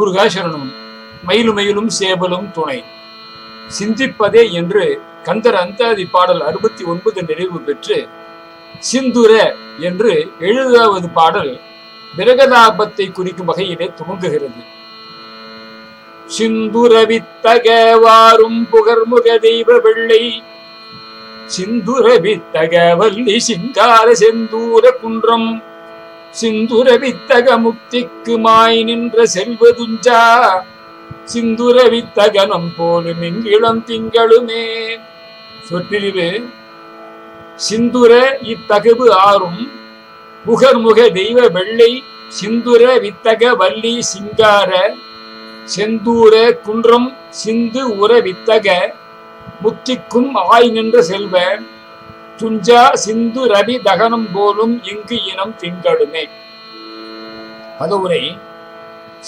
முருகாசரணம் மயிலும் சேவலும் துணை. சிந்திப்பதே என்று கந்தர் அந்தாதி பாடல் அறுபத்தி ஒன்பது நிறைவு பெற்று சிந்துர என்று எழுதாவது பாடல் பிரகதாபத்தை குறிக்கும் வகையிலே துவங்குகிறது. சிந்துரவித்தக வாரும் புகர்முக தெய்வ வெள்ளை சிந்துரவித்தக வள்ளி சிங்கார செந்தூர குன்றம் சிந்துரவித்தக முக்திக்கு மாய் நின்ற செல்வதுஞ்சா. சிந்துரவித்தகனம் போலும் இங்கிளம் திங்களுமே. சொற்றிரிவு சிந்துர இத்தகவு ஆறும் புகர்முக தெய்வ வெள்ளை சிந்துர வித்தக வள்ளி சிங்கார. செந்தூர குன்றம் சிந்து உர வித்தக முத்திக்கும் ஆய் நின்ற செல்வ. துஞ்சா சிந்து ரவி தகனம் போலும் இங்கு இனம் திங்கடுமே. பதவுரை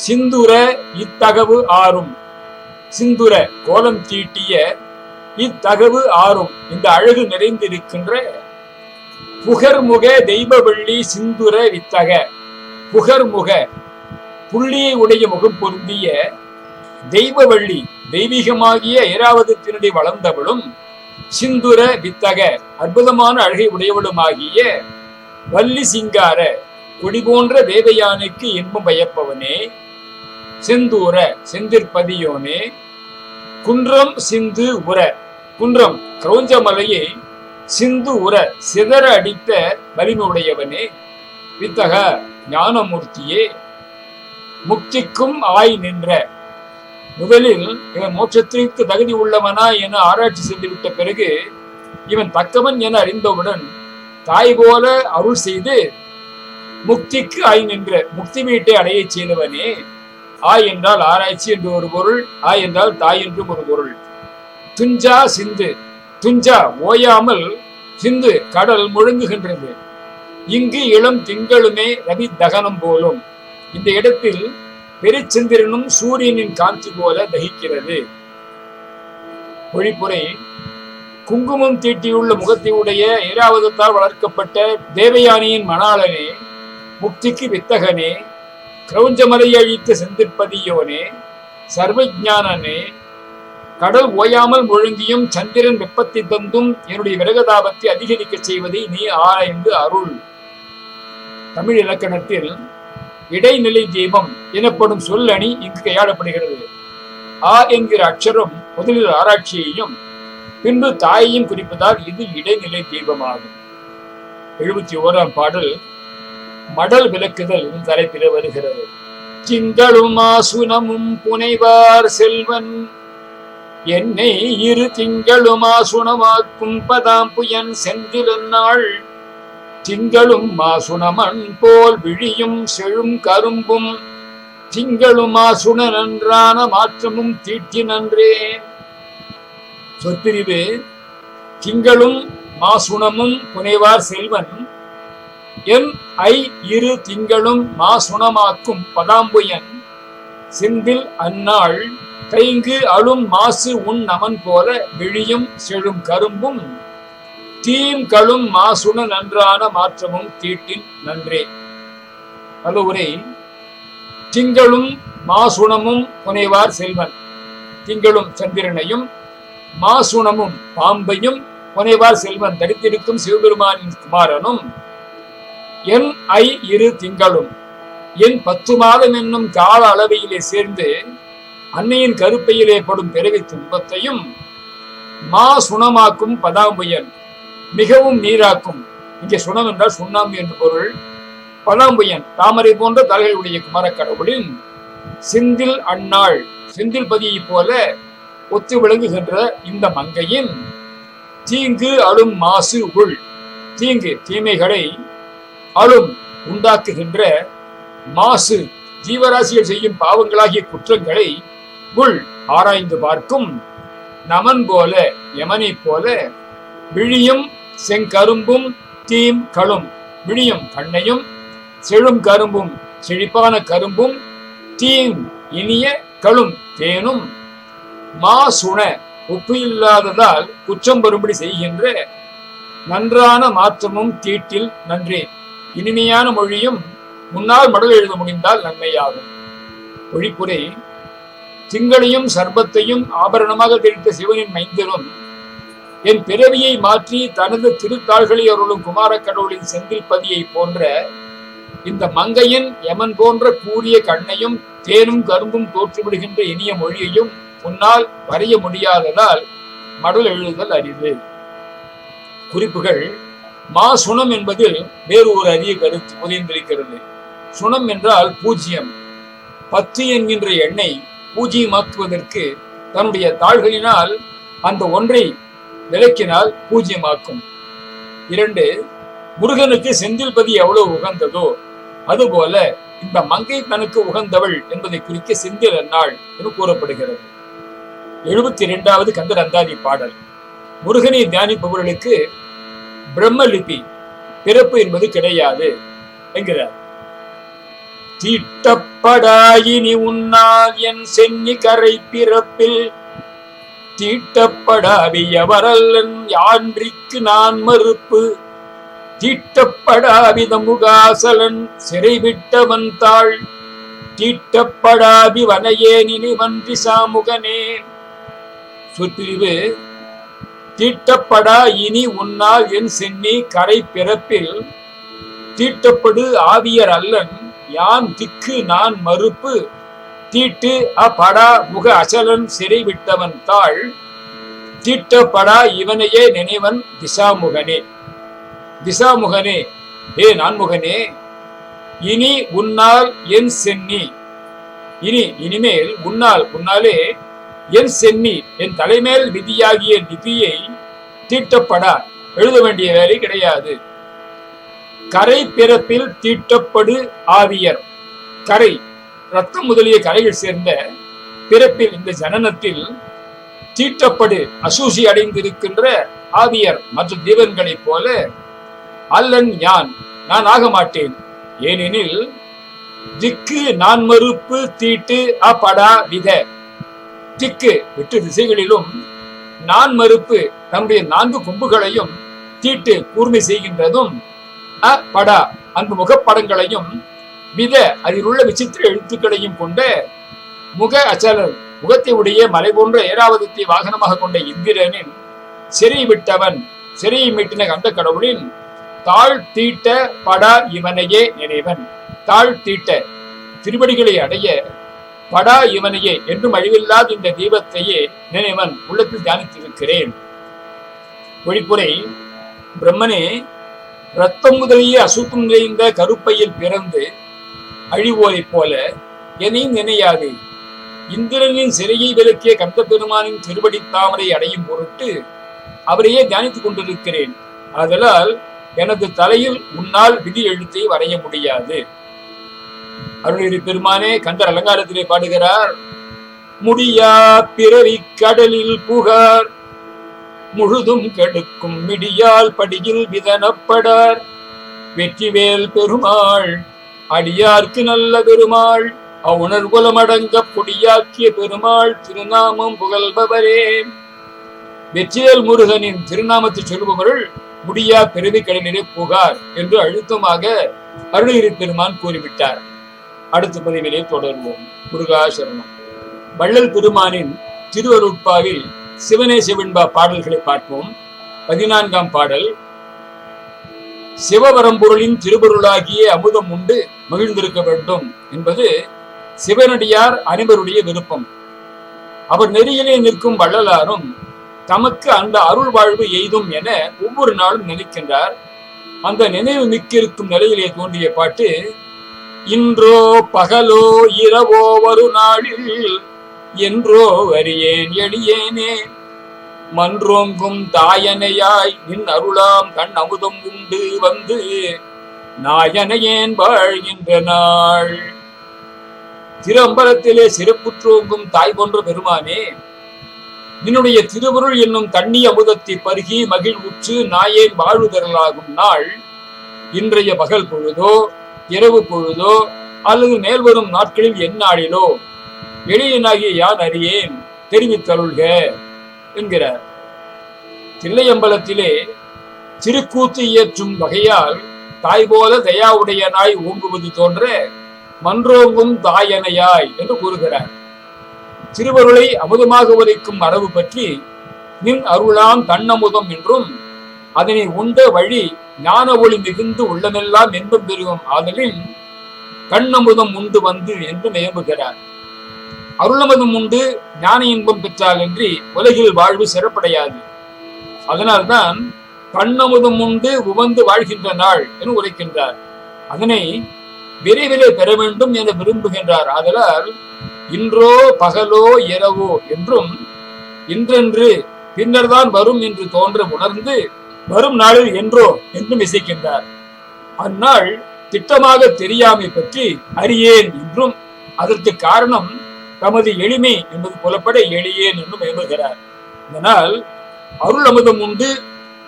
சிந்துர இத்தகவு ஆறும். சிந்துர கோலம் தீட்டிய இத்தகவு ஆறும். இந்த அழகு நிறைந்திருக்கின்ற புகர்முக தெய்வவள்ளி சிந்துர வித்தக. புகர்முக புள்ளியை உடைய முகம் பொருந்திய தெய்வவள்ளி தெய்வீகமாகிய ஐராவதத்தினுடைய வளர்ந்தவளும் சிந்துர வித்தக அற்புதமான அழகை உடையவளுமாகிய வள்ளி சிங்கார கொடி போன்ற தேவயானைக்கு இன்பம் பயப்பவனே. செந்தூர செந்திற்பதியோனே. குன்றம் சிந்து உர குன்றம் கிரௌஞ்சமலையை. சிந்து உர சிதற அடித்த வலிமையுடையவனே. வித்தக ஞானமூர்த்தியே. முக்திக்கும் ஆய் நின்ற முதலில் இவன் மோட்சத்திற்கு தகுதி உள்ளவனா என ஆராய்ச்சி செய்துவிட்ட பிறகு இவன் தக்கவன் என அறிந்தவுடன் தாய் போல அருள் செய்து முக்திக்கு ஆய் நின்ற முக்தி வீட்டை அடையச் செய்தவனே. ஆய் என்றால் ஆராய்ச்சி என்று ஒரு பொருள் ஆய் என்றால் தாய் என்றும் ஒரு பொருள். துஞ்சா சிந்து துஞ்சா ஓயாமல் சிந்து கடல் முழுங்குகின்றது. இங்கு இளம் திங்களுமே ரவி தகனம் போலும். இந்த இடத்தில் பெருச்சந்திரனும் சூரியனின் காந்தி போல தகிக்கிறது. பொழிப்புரை குங்குமம் தீட்டியுள்ள முகத்தையுடைய ஏராவதத்தால் வளர்க்கப்பட்ட தேவயானியின் மணாளனே முக்திக்கு வித்தகனே கிரௌஞ்சமலை அழித்த செந்திற்பதியோனே சர்வஜானனே கடல் ஓயாமல் முழுங்கியும் சந்திரன் வெப்பத்தை தந்தும் என்னுடைய விரகதாபத்தை அதிகரிக்க செய்வதை நீ ஆராய்ந்து அருள். தமிழ் இலக்கணத்தில் இடைநிலை தீபம் எனப்படும் சொல்லணி இங்கு கையாளப்படுகிறது. ஆ என்கிற அக்ஷரம் முதலில் ஆராய்ச்சியையும் பின்பு தாயையும் குறிப்பதால் இது இடைநிலை தீபமாகும். எழுபத்தி ஓராம் பாடல் மடல் விளக்குதல் தலைப்பில வருகிறது. திங்களும் ஆசுனமும் புனைவார் செல்வன் என்னை இரு திங்களும் ஆசுனமாக்கும் பதாம் புயன் செந்திலன்னாள் திங்களும் மாசுணமன் போல் விழியும் செழும் கரும்பும். திங்களும் மாசுண நன்றான மாற்றமும் தீட்டி நன்றே சொற்பிரிவு திங்களும் மாசுணமும் புனைவார் செல்வன். என் ஐ இரு திங்களும் மாசுணமாக்கும் பதாம்புயன். செந்தில் அந்நாள் கைங்கு அழும் மாசு உன் நமன் போல விழியும் செழும் கரும்பும். தீம் களும் மாசுண நன்றான மாற்றமும் தீட்டின் நன்றே. அதுவுரை திங்களும் மாசுணமும் புனைவார் செல்வன். திங்களும் சந்திரனையும் மாசுணமும் பாம்பையும் புனைவார் செல்வன். தரித்திருக்கும் சிவபெருமானின் குமாரனும் என் ஐ இரு திங்களும் என் பத்து மாதம் என்னும் கால அளவையிலே சேர்ந்து அன்னையின் கருப்பையிலே படும் பிறவி துன்பத்தையும் மா சுணமாக்கும் பதாம்புயன். மிகவும் நீராக்கும். இங்கே சுணம் சுண்ணாம்பு என்று பொருள். பலாம்புயன் தாமரை போன்ற தலைகளுடைய குமார கடவுளின் செந்தில் அன்னாள் செந்தில் பதியை போல ஒத்து விளங்குகின்ற இந்த மங்கையின் தீங்கு அழும் மாசு உள். தீங்கு தீமைகளை அழும் உண்டாக்குகின்ற மாசு. ஜீவராசிகள் செய்யும் பாவங்களாகிய குற்றங்களை உள் ஆராய்ந்து பார்க்கும். நமன் போல யமனை போல விழியும் செங்கரும்பும் தீம் களும் விழியும் கண்ணையும் செழும் கரும்பும் செழிப்பான கரும்பும் தீம் இனிய களும் தேனும். மா சுண உப்பு இல்லாததால் குற்றம் வரும்படி செய்கின்ற நன்றான மாற்றமும் தீட்டில் நன்றே. இனிமையான மொழியும் முன்னால் மடல் எழுத முடிந்தால் நன்மையாகும். ஒழிப்புரை திங்களையும் சர்பத்தையும் ஆபரணமாக தெரிவித்த சிவனின் மைந்தரும் என் பிறவியை மாற்றி தனது திருத்தாள்களை அருளும் குமார கடவுளின் செந்தில் பதியை போன்ற இந்த மங்கையின் யமன் போன்ற கூறிய கண்ணையும் தேனும் கரும்பும் தோற்றுவிடுகின்ற இனிய மொழியையும் உன்னால் வரைய முடியாததால் மடல் எழுதுதல் அரிது. குறிப்புகள் மா சுணம் என்பதில் வேறு ஒரு அரிய கருத்து புதைந்திருக்கிறது. சுணம் என்றால் பூஜ்ஜியம் பத்து என்கின்ற எண்ணை பூஜ்ஜியமாக்குவதற்கு தன்னுடைய தாள்களினால் அந்த ஒன்றை விளக்கினால் பூஜ்யமாக்கும். இரண்டு முருகனுக்கு செந்தில்பதி எவ்வளவு உகந்ததோ அதுபோல இந்த மங்கை தனக்கு உகந்தவள் என்பதை குறிக்க செந்தில் அன்னாள் என்று கூறப்படுகிறது. எழுபத்தி இரண்டாவது கந்தர் அந்தாதி பாடல். முருகனை தியானிப்பவர்களுக்கு பிரம்மலிபி பிறப்பு என்பது கிடையாது என்கிறார். தீட்டப்படாயினி உன்னால் என் சென்னி கரை பிறப்பில் தீட்டப்படாவியவரல்லன் யான்றிக்கு நான் மறுப்பு? தீட்டப்படாவித முகாசலன் சிறைவிட்டவன் தாள். தீட்டப்படாவி வனையே நினைவன்றி சாமுகனே. சொற்பிரிவு தீட்டப்படா இனி உன்னால் என் சென்னி கரை பிறப்பில். தீட்டப்படு ஆவியர் அல்லன் யான் திக்கு நான் மறுப்பு? தீட்டு அப்படா முக அசலன் சிறை விட்டவன் தாள் தீட்டப்படா இவனையே நினைவன் திசாமுகனே. திசாமுகனே ஏ நான்முகனே இனி உன்னால் என் சென்னி இனி இனிமேல் உன்னால் உன்னாலே என் சென்னி என் தலைமேல் விதியாகிய நிதியை தீட்டப்படா எழுத வேண்டிய வேலை கிடையாது. கரை பிறப்பில் தீட்டப்படு ஆவியர் கரை ரத்தம் முதலிய கலைகள் சேர்ந்த பிறப்பில் இந்த ஜனனத்தில் தீட்டப்படு அசூசி அடைந்திருக்கின்ற ஆவியர் மற்ற தேவன்களைப் போல அல்லன் யான் நான் ஆக மாட்டேன். ஏனெனில் திக்கு நான் மறுப்பு தீட்டு அப்படா வித. திக்கு எட்டு திசைகளிலும் நான் மறுப்பு தன்னுடைய நான்கு கொம்புகளையும் தீட்டு கூர்மை செய்கின்றதும் அ படா அன்பு முகப்படங்களையும் மித அதில் உள்ள விசித்திர எழுத்துக்களையும் கொண்ட முக அச்சலன் முகத்தை உடைய மலை போன்ற ஏராவதத்தை வாகனமாக கொண்ட இந்திரனின் சிறை விட்டவன் சிறையை மீட்டின கந்த கடவுளின் தாழ் தீட்ட படா இவனையே நினைவன். தாழ் தீட்ட திருவடிகளை அடைய படா இவனையே என்றும் அழிவில்லாத இந்த தீபத்தையே நினைவன் உள்ளத்தில் தியானித்திருக்கிறேன். ஒழிப்புரை பிரம்மனே ரத்தம் முதலிய அசுத்தம் நிறைந்த கருப்பையில் பிறந்து அழிவோரைப் போல என்னையும் நினையாது. இந்திரனின் சிறையை விலக்கிய கந்த பெருமானின் திருவடி தாமரை அடையும் பொருட்டு அவரையே தியானித்துக் கொண்டிருக்கிறேன். ஆதலால் எனது தலையில் உன்னால் விதி எழுத்தை வரைய முடியாது. அருள்கிரி பெருமானே கந்தர் அலங்காரத்திலே பாடுகிறார். முடியா பிறவி கடலில் புகார். முழுதும் கெடுக்கும் மிடியால் படியில் விதனப்படார். வெற்றிவேல் பெருமாள் அடியார்க்கு நல்ல பெருமாள் அவுணர்குலமடங்க பொடியாக்கிய பெருமாள் திருநாமம் புகழ்பவரே. வெற்றியல் முருகனின் திருநாமத்தை சொல்பவர்கள் முடியா பிறவி கடலிலே புகார் என்று அழுத்தமாக அருணகிரி பெருமான் கூறிவிட்டார். அடுத்த பதிவிலே தொடர்வோம். முருகாசரணம். வள்ளல் பெருமானின் திருவருட்பாவில் சிவனே சிவன்பா பாடல்களை பார்ப்போம். பதினான்காம் பாடல் சிவபரம்பொருளின் திருபொருளாகிய அமுதம் உண்டு மகிழ்ந்திருக்க வேண்டும் என்பது சிவனடியார் அனைவருடைய விருப்பம். அவர் நெறியிலே நிற்கும் வள்ளலாரும் தமக்கு அந்த அருள் வாழ்வு எய்தும் என ஒவ்வொரு நாளும் நினைக்கின்றார். அந்த நினைவு மிக்கிருக்கும் நிலையிலே தோன்றிய பாட்டு இன்றோ பகலோ இரவோ ஒரு நாளில் என்றோ வரியேன் எளியேனே மன்றோங்கும் தாயனையாய் நின் அருளாம் கண் அமுதம் உண்டு வந்து நாயனையேன் வாழ்கின்ற நாள். திரும்பலத்திலே சிறப்புற்றோங்கும் தாய் போன்ற பெருமானே நின்னுடைய திருவருள் என்னும் தண்ணி அமுதத்தை பருகி மகிழ்வுற்று நாயேன் வாழ்வுதரலாகும் நாள். இன்றைய பகல் பொழுதோ இரவு பொழுதோ அல்லது மேல் வரும் நாட்களில் எந்நாளிலோ எளியனாகிய யான் அறியேன்? தெரிவித்தருள்க. என்கிறார். தில்லையம்பலத்திலே திருக்கூத்து இயற்றும் வகையால் தாய் போல தயாவுடைய நாய் ஓங்குவது தோன்ற மன்றோங்கும் தாயனையாய் என்று கூறுகிறார். திருவருளை அமுதமாக உரைக்கும் மரபு பற்றி நின் அருளாம் தன்னமுதம் என்றும் அதனை உண்ட வழி ஞான ஒளி மிகுந்து உள்ளமெல்லாம் இன்பம் பெருகும் ஆதலின் கண்ணமுதம் உண்டு வந்து என்று மேம்புகிறார் அருளமதம் உண்டு ஞான இன்பம் பெற்றால் என்று உலகில் வாழ்வு சிறப்படையாது. அதனால்தான் கண்ணமுதம் உண்டு உவந்து வாழ்கின்ற நாள் என உரைக்கின்றார். அதனை விரைவிலே பெற வேண்டும் என விரும்புகின்றார். ஆதலால் இன்றோ பகலோ இரவோ என்றும் இன்றென்று பின்னர்தான் வரும் என்று தோன்ற உணர்ந்து வரும் நாளில் என்றோ என்றும் இசைக்கின்றார். அந்நாள் திட்டமாக தெரியாமை பற்றி அறியேன் என்றும் அதற்கு காரணம் தமது எளிமை என்பது புலப்பட எளியேன் என்றும் எழுதுகிறார் இதனால் அருள் அமுதம் உண்டு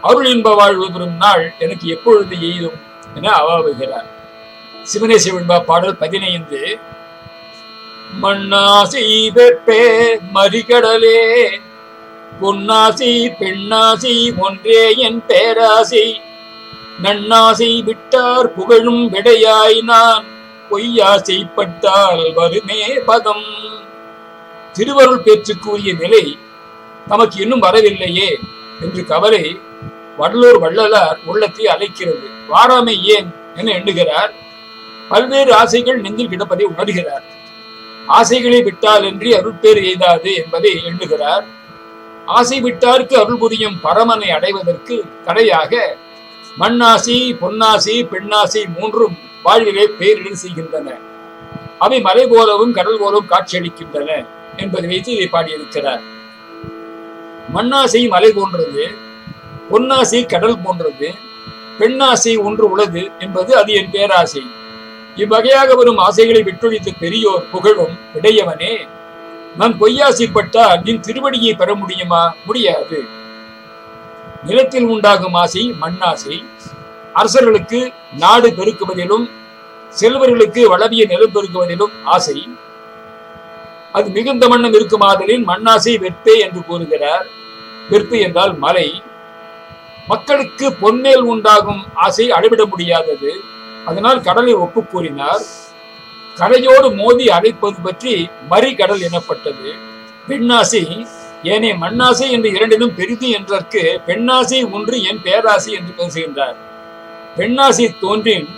அருள் இன்ப வாழ்வு பெறும் நாள் எனக்கு எப்பொழுது எய்தும் என அவாவுகிறார் சிவனேச விண்பா பாடல் பதினைந்து. மண்ணாசி வெப்பே மறிகடலே பொன்னாசி பெண்ணாசி ஒன்றே என் பேராசை. நன்னாசை விட்டார் புகழும் விடையாய் நான் பொய்யாசைப்பட்டால் வருமே பதம். திருவருள் பேச்சுக்குரிய நிலை நமக்கு இன்னும் வரவில்லையே என்று கவலை வடலூர் வள்ளலார் உள்ளத்தை அழைக்கிறது. வாராமை ஏன் என எண்ணுகிறார். பல்வேறு ஆசைகள் நெஞ்சில் கிடப்பதை உணர்கிறார். ஆசைகளை விட்டால் என்று அருட்பேறு எய்தாது என்பதை எண்ணுகிறார். ஆசை விட்டார்க்கு அருள் புரியும் பரமனை அடைவதற்கு தடையாக மண்ணாசி பொன்னாசி பெண்ணாசி மூன்றும் வாழ்விலே பேரிடர் செய்கின்றன. அவை மலை போலவும் கடல் போலவும் காட்சியளிக்கின்றன என்பதை வைத்து இதை பாடியிருக்கிறார். மண்ணாசை மலை போன்றது பொன்னாசை கடல் போன்றது பெண்ணாசை ஒன்று உள்ளது என்பது அது என் பேராசை. இவ்வகையாக வரும் ஆசைகளை விட்டொழித்த பெரியோர் புகழும் இடையவனே நான் பொய்யாசைப்பட்டால் நின் திருவடியை பெற முடியுமா? முடியாது. நிலத்தில் உண்டாகும் ஆசை மண்ணாசை. அரசர்களுக்கு நாடு பெருக்குவதிலும் செல்வர்களுக்கு வளவிய நிலம் பெருக்குவதிலும் ஆசை. அது மிகுந்த மண்ணம் இருக்குமாதலின் மண்ணாசை வெற்பே என்று கூறுகிறார். வெற்பு என்றால் மலை. மக்களுக்கு பொன்மேல் உண்டாகும் ஆசை அளவிட முடியாதது. அதனால் கடலை ஒப்பு கூறினார். கரையோடு மோதி அழைப்பது பற்றி மறி கடல் எனப்பட்டது. பெண்ணாசை ஏனே மண்ணாசை என்று இரண்டிலும் பெரிது என்றற்கு பெண்ணாசை ஒன்று என் பேராசை என்று பேசுகின்றார். பெண்ணாசை தோன்றின்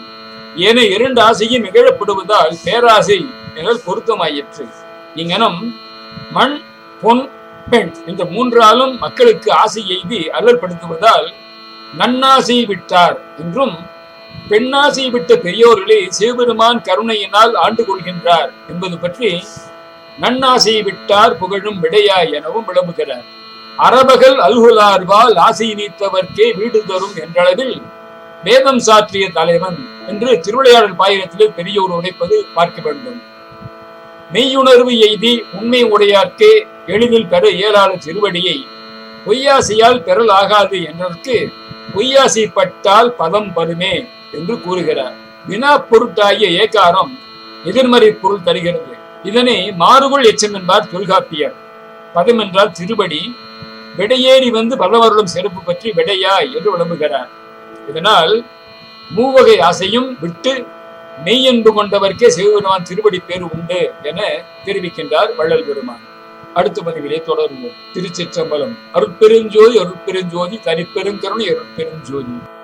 ஏன இரண்டு ஆசையும் இகழப்படுவதால் பேராசை என்றால் பொருத்தமாயிற்று. இங்கனம் மண் பொன் பெண் இந்த மூன்றாலும் மக்களுக்கு ஆசை எய்தி அல்லற்படுத்துவதால் நன்னாசை விட்டார் என்றும் பெண்ணாசை விட்ட பெரியோர்களே சிவபெருமான் கருணையினால் ஆண்டு கொள்கின்றார் என்பது பற்றி நன்னாசை விட்டார் புகழும் விடையா எனவும் விளம்புகிறார். அரபகல் அல்குலார்வால் ஆசை நீத்தவர்க்கே வீடு தரும் என்றளவில் வேதம் சாற்றிய தலைவன் என்று திருவிளையாடல் பாயிரத்திலே பெரியோர் உழைப்பது பார்க்க வேண்டும் மெய்யுணர்வு எய்தி உண்மை உடையார்க்கே எளிதில் பெற இயலாத திருவடியை பொய்யாசியால் பெறல் ஆகாது என்றதற்கு பொய்யாசைப்பட்டால் பதம் பருமே என்று கூறுகிறார். வினா பொருட்டாகிய ஏகாரம் எதிர்மறை பொருள் தருகிறது. இதனை மாறுகொள் எச்சம் என்பார் தொல்காப்பியர். பதம் என்றால் திருபடி விடையேறி வந்து பலவர்களும் சிறப்பு பற்றி விடையாய் என்று விளம்புகிறார். இதனால் மூவகை ஆசையும் விட்டு மெய் என்பு கொண்டவர்க்கே சிவபெருமான் திருவடி பேர் உண்டு என தெரிவிக்கின்றார் வள்ளல் பெருமான். அடுத்த பதிவிலே தொடர்வோம். திருச்சிற்றம்பலம். அருட்பெருஞ்சோதி அருட்பெருஞ்சோதி தனிப்பெருங்கருணை அருட்பெருஞ்சோதி.